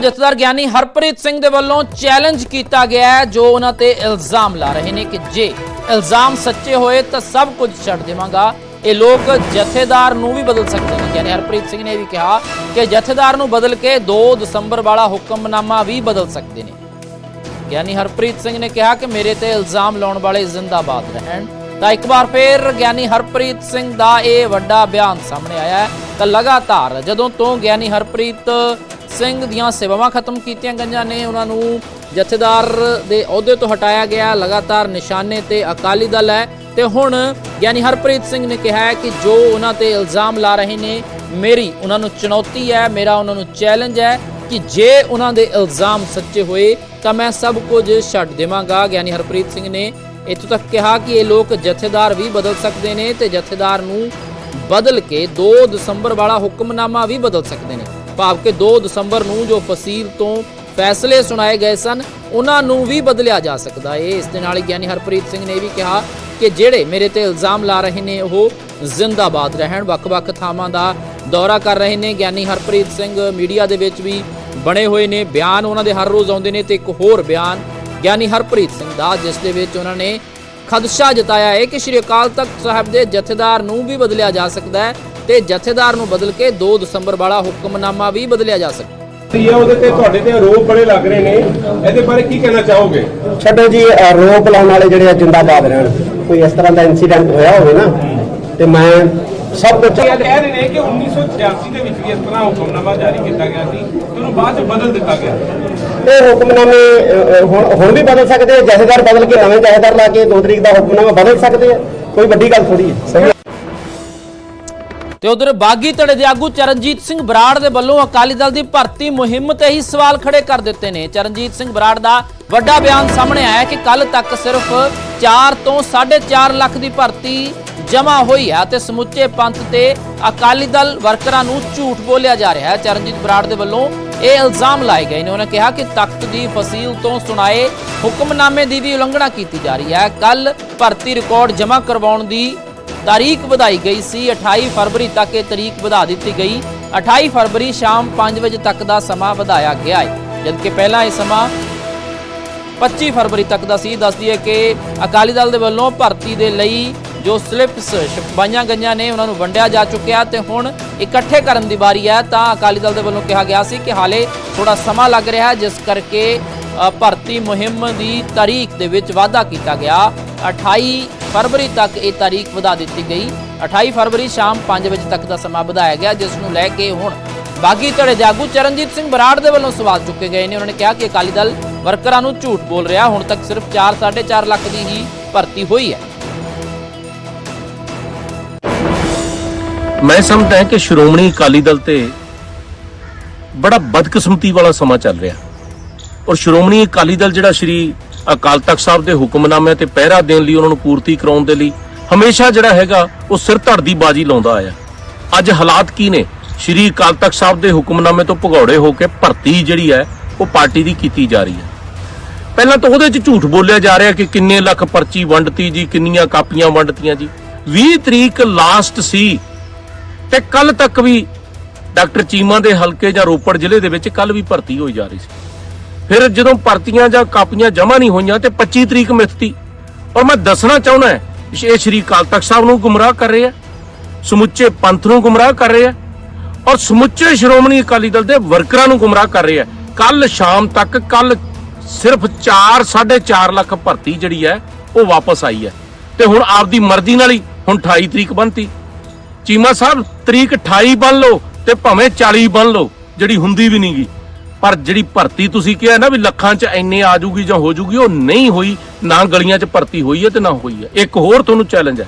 ਜਥੇਦਾਰ ਗਿਆਨੀ ਹਰਪ੍ਰੀਤ ਸਿੰਘ ਦੇ ਵੱਲੋਂ ਚੈਲੰਜ ਕੀਤਾ ਗਿਆ ਹੈ, ਜੋ ਉਹਨਾਂ ਤੇ ਇਲਜ਼ਾਮ ਲਾ ਰਹੇ ਨੇ ਕਿ ਜੇ ਇਲਜ਼ਾਮ ਸੱਚੇ ਹੋਏ ਤਾਂ ਸਭ ਕੁਝ ਛੱਡ ਦੇਵਾਂਗਾ। ਇਹ ਲੋਕ ਜਥੇਦਾਰ ਨੂੰ ਵੀ ਬਦਲ ਸਕਦੇ ਨੇ। ਗਿਆਨੀ ਹਰਪ੍ਰੀਤ ਸਿੰਘ ਨੇ ਇਹ ਵੀ ਕਿਹਾ ਕਿ ਜਥੇਦਾਰ ਨੂੰ ਬਦਲ ਕੇ 2 ਦਸੰਬਰ ਵਾਲਾ ਹੁਕਮਨਾਮਾ ਵੀ ਬਦਲ ਸਕਦੇ ਨੇ। ਗਿਆਨੀ ਹਰਪ੍ਰੀਤ ਸਿੰਘ ਨੇ ਕਿਹਾ ਕਿ ਮੇਰੇ ਤੇ ਇਲਜ਼ਾਮ ਲਾਉਣ ਵਾਲੇ ਜ਼ਿੰਦਾਬਾਦ ਰਹਿਣ। ਤਾਂ ਇੱਕ ਵਾਰ ਫੇਰ ਗਿਆਨੀ ਹਰਪ੍ਰੀਤ ਸਿੰਘ ਦਾ ਇਹ ਵੱਡਾ ਬਿਆਨ ਸਾਹਮਣੇ ਆਇਆ ਹੈ ਤਾਂ ਲਗਾਤਾਰ ਜਦੋਂ ਤੋਂ ਗਿਆਨੀ ਹਰਪ੍ਰੀਤ ਸਿੰਘ ਦੀਆਂ ਸੇਵਾਵਾਂ ਖਤਮ ਕੀਤੀਆਂ ਗਈਆਂ ਨੇ, ਉਹਨਾਂ ਨੂੰ ਜਥੇਦਾਰ ਦੇ ਅਹੁਦੇ ਤੋਂ ਹਟਾਇਆ ਗਿਆ ਲਗਾਤਾਰ ਨਿਸ਼ਾਨੇ ਤੇ ਅਕਾਲੀ ਦਲ ਹੈ ਤੇ ਹੁਣ ਗਿਆਨੀ ਹਰਪ੍ਰੀਤ ਸਿੰਘ ਨੇ ਕਿਹਾ ਕਿ ਜੋ ਉਹਨਾਂ ਤੇ ਇਲਜ਼ਾਮ ਲਾ ਰਹੇ ਨੇ, ਮੇਰੀ ਉਹਨਾਂ ਨੂੰ ਚੁਣੌਤੀ ਹੈ, ਮੇਰਾ ਉਹਨਾਂ ਨੂੰ ਚੈਲੰਜ ਹੈ ਕਿ ਜੇ ਉਹਨਾਂ ਦੇ ਇਲਜ਼ਾਮ ਸੱਚੇ ਹੋਏ ਤਾਂ ਮੈਂ ਸਭ ਕੁਝ ਛੱਡ ਦੇਵਾਂਗਾ। ਗਿਆਨੀ ਹਰਪ੍ਰੀਤ ਸਿੰਘ ਨੇ ਇੱਥੋਂ ਤੱਕ ਕਿਹਾ ਕਿ ਇਹ ਲੋਕ ਜਥੇਦਾਰ ਵੀ ਬਦਲ ਸਕਦੇ ਨੇ ਤੇ ਜਥੇਦਾਰ ਨੂੰ ਬਦਲ ਕੇ 2 ਦਸੰਬਰ ਵਾਲਾ ਹੁਕਮਨਾਮਾ ਵੀ ਬਦਲ ਸਕਦੇ ਨੇ। ਭਾਵ ਕਿ 2 ਦਸੰਬਰ ਨੂੰ ਜੋ ਫਸੀਲ ਤੋਂ ਫੈਸਲੇ ਸੁਣਾਏ ਗਏ ਸਨ, ਉਹਨਾਂ ਨੂੰ ਵੀ ਬਦਲਿਆ ਜਾ ਸਕਦਾ ਹੈ ਇਸ ਦੇ ਨਾਲ ਹੀ ਗਿਆਨੀ ਹਰਪ੍ਰੀਤ ਸਿੰਘ ਨੇ ਇਹ ਵੀ ਕਿਹਾ ਕਿ ਜਿਹੜੇ ਮੇਰੇ ਤੇ ਇਲਜ਼ਾਮ ਲਾ ਰਹੇ ਨੇ, ਉਹ ਜ਼ਿੰਦਾਬਾਦ ਰਹਿਣ। ਵੱਖ-ਵੱਖ ਥਾਵਾਂ ਦਾ ਦੌਰਾ ਕਰ ਰਹੇ ਨੇ। ਗਿਆਨੀ ਹਰਪ੍ਰੀਤ ਸਿੰਘ ਮੀਡੀਆ ਦੇ ਵਿੱਚ ਵੀ ਬਣੇ ਹੋਏ ਨੇ। ਬਿਆਨ ਉਹਨਾਂ ਦੇ ਹਰ ਰੋਜ਼ ਆਉਂਦੇ ਨੇ ਤੇ ਇੱਕ ਹੋਰ ਬਿਆਨ ਗਿਆਨੀ ਹਰਪ੍ਰੀਤ ਸਿੰਘ ਦਾ ਜਿਸ ਦੇ ਵਿੱਚ ਉਹਨਾਂ ਨੇ ਖਦਸ਼ਾ ਜਤਾਇਆ ਹੈ ਕਿ ਸ਼੍ਰੀ ਅਕਾਲ ਤਖਤ ਸਾਹਿਬ ਦੇ ਜਥੇਦਾਰ ਨੂੰ ਵੀ ਬਦਲਿਆ ਜਾ ਸਕਦਾ ਹੈ ਤੇ ਜਥੇਦਾਰ ਨੂੰ ਬਦਲ ਕੇ 2 ਦਸੰਬਰ ਵਾਲਾ ਹੁਕਮਨਾਮਾ ਵੀ ਬਦਲਿਆ ਜਾ ਸਕਦਾ ਹੈ। ਇਹ ਉਹਦੇ ਤੇ ਤੁਹਾਡੇ ਤੇ ਆਰੋਪ ਬੜੇ ਲੱਗ ਰਹੇ ਨੇ। ਇਹਦੇ ਬਾਰੇ ਕੀ ਕਹਿਣਾ ਚਾਹੋਗੇ? ਛੱਡੋ ਜੀ ਆਰੋਪ ਲਾਉਣ ਵਾਲੇ ਜਿਹੜੇ ਆ ਜਿੰਦਾਬਾਦ ਰਹਿਣ। ਕੋਈ ਇਸ ਤਰ੍ਹਾਂ ਦਾ ਇਨਸੀਡੈਂਟ ਹੋਇਆ ਹੋਵੇ ਨਾ ਤੇ ਮੈਂ ਸਭ ਕੁਝ ਇਹ ਕਹਿ ਰਹੇ ਨੇ ਕਿ 1986 ਦੇ ਵਿੱਚ ਵੀ ਇਸ ਤਰ੍ਹਾਂ ਹੁਕਮਨਾਮਾ ਜਾਰੀ ਕੀਤਾ ਗਿਆ ਸੀ ਤੇ ਉਹਨੂੰ ਬਾਅਦ ਚ ਬਦਲ ਦਿੱਤਾ ਗਿਆ। ਇਹ ਹੁਕਮਨਾਮੇ ਹੁਣ ਹੁਣ ਵੀ ਬਦਲ ਸਕਦੇ ਆ? ਜਥੇਦਾਰ ਬਦਲ ਕੇ ਨਵੇਂ ਜਥੇਦਾਰ ਲਾ ਕੇ 2 ਤਰੀਕ ਦਾ ਹੁਕਮਨਾਮਾ ਬਦਲ ਸਕਦੇ ਆ? ਕੋਈ ਵੱਡੀ ਗੱਲ ਥੋੜੀ ਹੈ। ਸਹੀ ਤੇ ਉਧਰ ਬਾਗੀ ਧੜੇ ਦੇ ਆਗੂ ਚਰਨਜੀਤ ਸਿੰਘ ਬਰਾੜ ਦੇ ਵੱਲੋਂ ਅਕਾਲੀ ਦਲ ਦੀ ਭਰਤੀ ਮੁਹਿੰਮ ਤੇ ਹੀ ਸਵਾਲ ਖੜੇ ਕਰ ਦਿੱਤੇ ਨੇ। ਚਰਨਜੀਤ ਸਿੰਘ ਬਰਾੜ ਦਾ ਵੱਡਾ ਬਿਆਨ ਸਾਹਮਣੇ ਆਇਆ ਕਿ ਕੱਲ ਤੱਕ ਸਿਰਫ 4 ਤੋਂ 4.5 ਲੱਖ ਦੀ ਭਰਤੀ ਜਮ੍ਹਾਂ ਹੋਈ ਹੈ ਤੇ ਸਮੁੱਚੇ ਪੰਥ ਤੇ ਅਕਾਲੀ ਦਲ ਵਰਕਰਾਂ ਨੂੰ ਝੂਠ ਬੋਲਿਆ ਜਾ ਰਿਹਾ ਹੈ। ਚਰਨਜੀਤ ਬਰਾੜ ਦੇ ਵੱਲੋਂ ਇਹ ਇਲਜ਼ਾਮ ਲਾਏ ਗਏ ਨੇ। ਉਹਨਾਂ ਕਿਹਾ ਕਿ ਤਖਤ ਦੀ ਫਸੀਲ ਤੋਂ ਸੁਣਾਏ ਹੁਕਮਨਾਮੇ ਦੀ ਵੀ ਉਲੰਘਣਾ ਕੀਤੀ ਜਾ ਰਹੀ ਹੈ। ਕੱਲ ਭਰਤੀ ਰਿਕਾਰਡ ਜਮ੍ਹਾਂ ਕਰਵਾਉਣ ਦੀ ਤਾਰੀਖ ਵਧਾਈ ਗਈ ਸੀ। 28 ਫਰਵਰੀ ਤੱਕ ਇਹ ਤਾਰੀਖ ਵਧਾ ਦਿੱਤੀ ਗਈ। 28 ਫਰਵਰੀ ਸ਼ਾਮ 5 ਵਜੇ ਤੱਕ ਦਾ ਸਮਾਂ ਵਧਾਇਆ ਗਿਆ ਹੈ। ਜਦਕਿ ਪਹਿਲਾਂ ਇਹ ਸਮਾਂ 25 ਫਰਵਰੀ ਤੱਕ ਦਾ ਸੀ। ਦੱਸਦੀ ਹੈ ਕਿ ਅਕਾਲੀ ਦਲ ਦੇ ਵੱਲੋਂ ਭਰਤੀ ਦੇ ਲਈ ਜੋ ਸਲਿੱਪਸ ਛਪਾਈਆਂ ਗਈਆਂ ਨੇ, ਉਹਨਾਂ ਨੂੰ ਵੰਡਿਆ ਜਾ ਚੁੱਕਿਆ ਤੇ ਹੁਣ ਇਕੱਠੇ ਕਰਨ ਦੀ ਵਾਰੀ ਹੈ। ਤਾਂ ਅਕਾਲੀ ਦਲ ਦੇ ਵੱਲੋਂ ਕਿਹਾ ਗਿਆ ਸੀ ਕਿ ਹਾਲੇ ਥੋੜਾ ਸਮਾਂ ਲੱਗ ਰਿਹਾ ਜਿਸ ਕਰਕੇ ਭਰਤੀ ਮੁਹਿੰਮ ਦੀ ਤਾਰੀਖ ਦੇ ਵਿੱਚ ਵਾਧਾ ਕੀਤਾ ਗਿਆ। 28 ਫਰਵਰੀ ਤੱਕ ਇਹ ਤਾਰੀਖ ਵਧਾ ਦਿੱਤੀ ਗਈ। 28 ਫਰਵਰੀ ਸ਼ਾਮ 5 ਵਜੇ ਤੱਕ ਦਾ ਸਮਾਂ ਵਧਾਇਆ ਗਿਆ, ਜਿਸ ਨੂੰ ਲੈ ਕੇ ਹੁਣ ਬਾਗੀ ਧੜੇ ਦੇ ਆਗੂ ਚਰਨਜੀਤ ਸਿੰਘ ਬਰਾੜ ਦੇ ਵੱਲੋਂ ਸਵਾਲ ਚੁੱਕੇ ਗਏ ਨੇ। ਉਹਨਾਂ ਨੇ ਕਿਹਾ ਕਿ ਅਕਾਲੀ ਦਲ ਵਰਕਰਾਂ ਨੂੰ ਝੂਠ ਬੋਲ ਰਿਹਾ, ਹੁਣ ਤੱਕ ਸਿਰਫ 4 4.5 ਲੱਖ ਦੀ ਹੀ ਭਰਤੀ ਹੋਈ ਹੈ। ਮੈਂ ਸਮਝਦਾ ਹਾਂ ਕਿ ਸ਼੍ਰੋਮਣੀ ਅਕਾਲੀ ਦਲ ਤੇ ਬੜਾ ਬਦਕਿਸਮਤੀ ਵਾਲਾ ਸਮਾਂ ਚੱਲ ਰਿਹਾ। ਔਰ ਸ਼੍ਰੋਮਣੀ ਅਕਾਲੀ ਦਲ ਜਿਹੜਾ ਸ਼੍ਰੀ ਅਕਾਲ ਤਖਤ ਸਾਹਿਬ ਦੇ ਹੁਕਮਨਾਮੇ ਤੇ ਪਹਿਰਾ ਦੇਣ ਲਈ ਉਹਨਾਂ ਨੂੰ ਪੂਰਤੀ ਕਰਾਉਣ ਦੇ ਲਈ ਹਮੇਸ਼ਾ ਜਿਹੜਾ ਹੈਗਾ ਉਹ ਸਿਰ ਧੜ ਦੀ ਬਾਜੀ ਲਾਉਂਦਾ ਆਇਆ। ਅੱਜ ਹਾਲਾਤ ਕੀ ਨੇ? ਸ਼੍ਰੀ ਅਕਾਲ ਤਖਤ ਸਾਹਿਬ ਦੇ ਹੁਕਮਨਾਮੇ ਤੋਂ ਭਗੌੜੇ ਹੋ ਕੇ ਭਰਤੀ ਜਿਹੜੀ ਹੈ, ਉਹ ਪਾਰਟੀ ਦੀ ਕੀਤੀ ਜਾ ਰਹੀ ਹੈ। ਪਹਿਲਾਂ ਤਾਂ ਉਹਦੇ 'ਚ ਝੂਠ ਬੋਲਿਆ ਜਾ ਰਿਹਾ ਕਿ ਕਿੰਨੇ ਲੱਖ ਪਰਚੀ ਵੰਡਤੀ ਜੀ, ਕਿੰਨੀਆਂ ਕਾਪੀਆਂ ਵੰਡਤੀਆਂ ਜੀ। 20 ਤਰੀਕ ਲਾਸਟ ਸੀ। ਤੇ ਕੱਲ ਤੱਕ ਵੀ ਡਾਕਟਰ ਚੀਮਾ ਦੇ ਹਲਕੇ ਜਾਂ ਰੋਪੜ ਜ਼ਿਲ੍ਹੇ ਦੇ ਵਿੱਚ ਕੱਲ ਵੀ ਭਰਤੀ ਹੋਈ ਜਾ ਰਹੀ ਸੀ। ਫਿਰ ਜਦੋਂ ਭਰਤੀਆਂ ਜਾਂ ਕਾਪੀਆਂ ਜਮ੍ਹਾਂ ਨਹੀਂ ਹੋਈਆਂ ਤੇ 25 ਤਰੀਕ ਮਿਥਤੀ। ਔਰ ਮੈਂ ਦੱਸਣਾ ਚਾਹੁੰਦਾ ਇਹ ਸ਼੍ਰੀ ਅਕਾਲ ਤਖਤ ਸਾਹਿਬ ਨੂੰ ਗੁੰਮਰਾਹ ਕਰ ਰਹੇ ਆ, ਸਮੁੱਚੇ ਪੰਥ ਨੂੰ ਗੁੰਮਰਾਹ ਕਰ ਰਹੇ ਆ ਔਰ ਸਮੁੱਚੇ ਸ਼੍ਰੋਮਣੀ ਅਕਾਲੀ ਦਲ ਦੇ ਵਰਕਰਾਂ ਨੂੰ ਗੁੰਮਰਾਹ ਕਰ ਰਹੇ ਆ। ਕੱਲ ਸ਼ਾਮ ਤੱਕ ਕੱਲ ਸਿਰਫ 4 4.5 ਲੱਖ ਭਰਤੀ ਜਿਹੜੀ ਹੈ, ਉਹ ਵਾਪਸ ਆਈ ਹੈ। ਤੇ ਹੁਣ ਆਪਦੀ ਮਰਜ਼ੀ ਨਾਲ ਹੀ ਹੁਣ 28 ਤਰੀਕ ਬੰਨਤੀ ਚੀਮਾ ਸਾਹਿਬ, ਤਰੀਕ 28 ਬਣ ਲਓ ਤੇ ਭਾਵੇਂ 40 ਬਣ ਲਓ, ਜਿਹੜੀ ਹੁੰਦੀ ਵੀ ਨਹੀਂਗੀ ਪਰ ਜਿਹੜੀ ਭਰਤੀ ਤੁਸੀਂ ਕਿਹਾ ਨਾ ਵੀ ਲੱਖਾਂ 'ਚ ਇੰਨੇ ਆ ਜੂਗੀ ਜਾਂ ਹੋ ਜੂਗੀ, ਉਹ ਨਹੀਂ ਹੋਈ। ਨਾ ਗਲੀਆਂ 'ਚ ਭਰਤੀ ਹੋਈ ਹੈ ਤੇ ਨਾ ਹੋਈ ਹੈ। ਇੱਕ ਹੋਰ ਤੁਹਾਨੂੰ ਚੈਲੰਜ ਹੈ।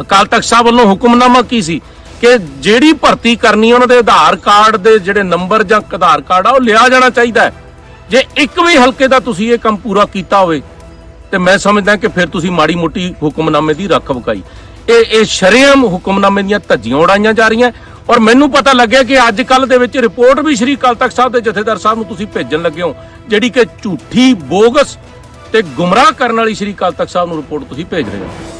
ਅਕਾਲ ਤਖਤ ਸਾਹਿਬ ਵੱਲੋਂ ਹੁਕਮਨਾਮਾ ਕੀ ਸੀ? ਕਿ ਜਿਹੜੀ ਭਰਤੀ ਕਰਨੀ ਉਹਨਾਂ ਦੇ ਆਧਾਰ ਕਾਰਡ ਦੇ ਜਿਹੜੇ ਨੰਬਰ ਜਾਂ ਆਧਾਰ ਕਾਰਡ ਆ, ਉਹ ਲਿਆ ਜਾਣਾ ਚਾਹੀਦਾ ਹੈ। ਜੇ ਇੱਕ ਵੀ ਹਲਕੇ ਦਾ ਤੁਸੀਂ ਇਹ ਕੰਮ ਪੂਰਾ ਕੀਤਾ ਹੋਵੇ, ਤੇ ਮੈਂ ਸਮਝਦਾ ਕਿ ਫਿਰ ਤੁਸੀਂ ਮਾੜੀ ਮੋਟੀ ਹੁਕਮਨਾਮੇ ਦੀ ਰੱਖ ਵਕਾਈ। ਇਹ ਇਹ ਸ਼ਰੇਆਮ ਹੁਕਮਨਾਮੇ ਦੀਆਂ ਧੱਜੀਆਂ ਉਡਾਈਆਂ ਜਾ ਰਹੀਆਂ ਔਰ ਮੈਨੂੰ ਪਤਾ ਲੱਗਿਆ ਕਿ ਅੱਜ ਕੱਲ ਦੇ ਵਿੱਚ ਰਿਪੋਰਟ ਵੀ ਸ਼੍ਰੀ ਅਕਾਲ ਤਖਤ ਸਾਹਿਬ ਦੇ ਜਥੇਦਾਰ ਸਾਹਿਬ ਨੂੰ ਤੁਸੀਂ ਭੇਜਣ ਲੱਗੇ ਹੋ, ਜਿਹੜੀ ਕਿ ਝੂਠੀ ਬੋਗਸ ਤੇ ਗੁੰਮਰਾਹ ਕਰਨ ਵਾਲੀ ਸ਼੍ਰੀ ਅਕਾਲ ਤਖਤ ਸਾਹਿਬ ਨੂੰ ਰਿਪੋਰਟ ਤੁਸੀਂ ਭੇਜ ਰਹੇ ਹੋ।